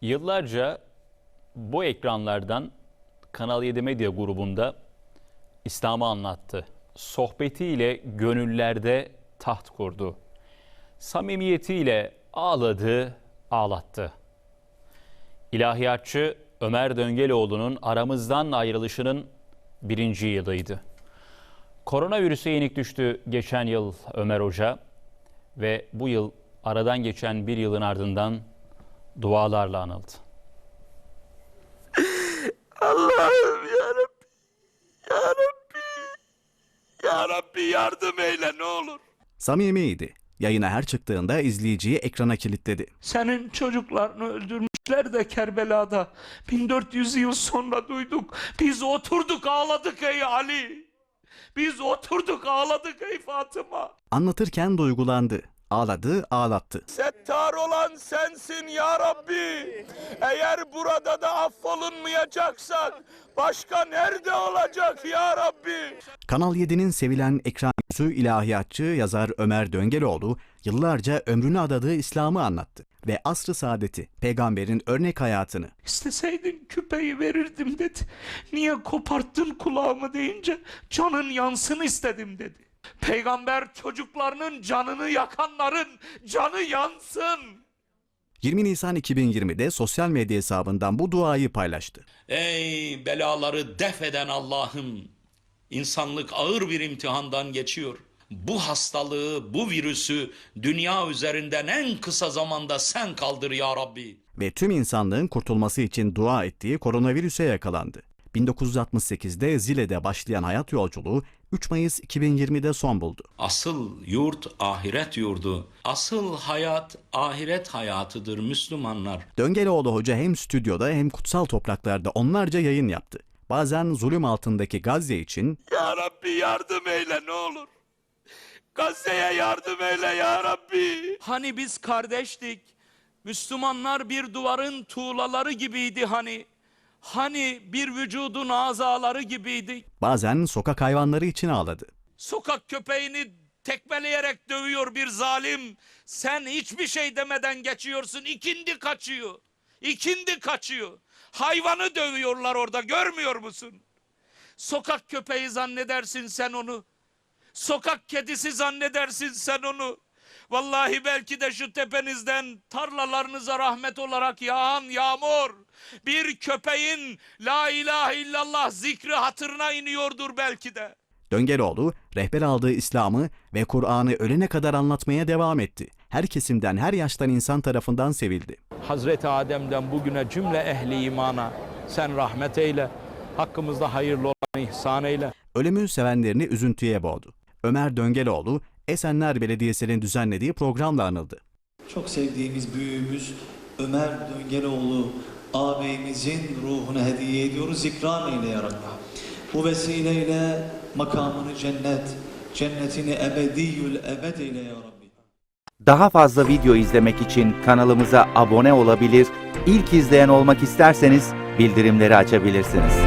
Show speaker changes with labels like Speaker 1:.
Speaker 1: Yıllarca bu ekranlardan Kanal 7 Medya grubunda İslam'ı anlattı. Sohbetiyle gönüllerde taht kurdu. Samimiyetiyle ağladı, ağlattı. İlahiyatçı Ömer Döngeloğlu'nun aramızdan ayrılışının birinci yılıydı. Koronavirüse yenik düştü geçen yıl Ömer Hoca ve bu yıl aradan geçen bir yılın ardından dualarla anıldı.
Speaker 2: Allah'ım ya Rabbi. Ya Rabbi. Ya Rabbi yardım eyle ne olur.
Speaker 3: Samimiydi. Yayına her çıktığında izleyiciyi ekrana kilitledi.
Speaker 2: Senin çocuklarını öldürmüşler de Kerbela'da. 1400 yıl sonra duyduk. Biz oturduk ağladık ey Ali. Biz oturduk ağladık ey Fatıma.
Speaker 3: Anlatırken duygulandı. Ağladı, ağlattı.
Speaker 2: Settar olan sensin ya Rabbi. Eğer burada da affolunmayacaksak başka nerede olacak ya Rabbi?
Speaker 3: Kanal 7'nin sevilen ekran yüzü ilahiyatçı yazar Ömer Döngeloğlu yıllarca ömrünü adadığı İslam'ı anlattı ve asr-ı saadeti, peygamberin örnek hayatını,
Speaker 2: İsteseydin küpeyi verirdim dedi. Niye koparttın kulağımı deyince canın yansın istedim dedi. Peygamber çocuklarının canını yakanların canı yansın.
Speaker 3: 20 Nisan 2020'de sosyal medya hesabından bu duayı paylaştı.
Speaker 4: Ey belaları def eden Allah'ım! İnsanlık ağır bir imtihandan geçiyor. Bu hastalığı, bu virüsü dünya üzerinden en kısa zamanda sen kaldır ya Rabbi.
Speaker 3: ve tüm insanlığın kurtulması için dua ettiği koronavirüse yakalandı. 1968'de Zile'de başlayan hayat yolculuğu 3 Mayıs 2020'de son buldu.
Speaker 4: Asıl yurt ahiret yurdu. Asıl hayat ahiret hayatıdır Müslümanlar.
Speaker 3: Döngeloğlu Hoca hem stüdyoda hem kutsal topraklarda onlarca yayın yaptı. Bazen zulüm altındaki Gazze için,
Speaker 2: Ya Rabbi yardım eyle ne olur. Gazze'ye yardım eyle ya Rabbi. Hani biz kardeştik. Müslümanlar bir duvarın tuğlaları gibiydi hani. Hani bir vücudun azaları gibiydik.
Speaker 3: bazen sokak hayvanları için ağladı.
Speaker 2: Sokak köpeğini tekmeleyerek dövüyor bir zalim. Sen hiçbir şey demeden geçiyorsun. İkindi kaçıyor. İkindi kaçıyor. Hayvanı dövüyorlar orada görmüyor musun? Sokak köpeği zannedersin sen onu. Sokak kedisi zannedersin sen onu. Vallahi belki de şu tepenizden tarlalarınıza rahmet olarak yağan yağmur bir köpeğin la ilahe illallah zikri hatırına iniyordur belki de.
Speaker 3: Döngeloğlu, rehber aldığı İslam'ı ve Kur'an'ı ölene kadar anlatmaya devam etti. Her kesimden, her yaştan insan tarafından sevildi.
Speaker 5: Hazreti Adem'den bugüne cümle ehli imana sen rahmet eyle. Hakkımızda hayırlı olan ihsan eyle.
Speaker 3: Ölümü sevenlerini üzüntüye boğdu. Ömer Döngeloğlu, Esenler Belediyesi'nin düzenlediği programla anıldı.
Speaker 6: Çok sevdiğimiz büyüğümüz Ömer Döngeloğlu ağabeyimizin ruhuna hediye ediyoruz. İkram eyle ya Rabbi. Bu vesileyle makamını cennet, cennetini ebediyül ebed eyle ya Rabbi.
Speaker 7: Daha fazla video izlemek için kanalımıza abone olabilir, ilk izleyen olmak isterseniz bildirimleri açabilirsiniz.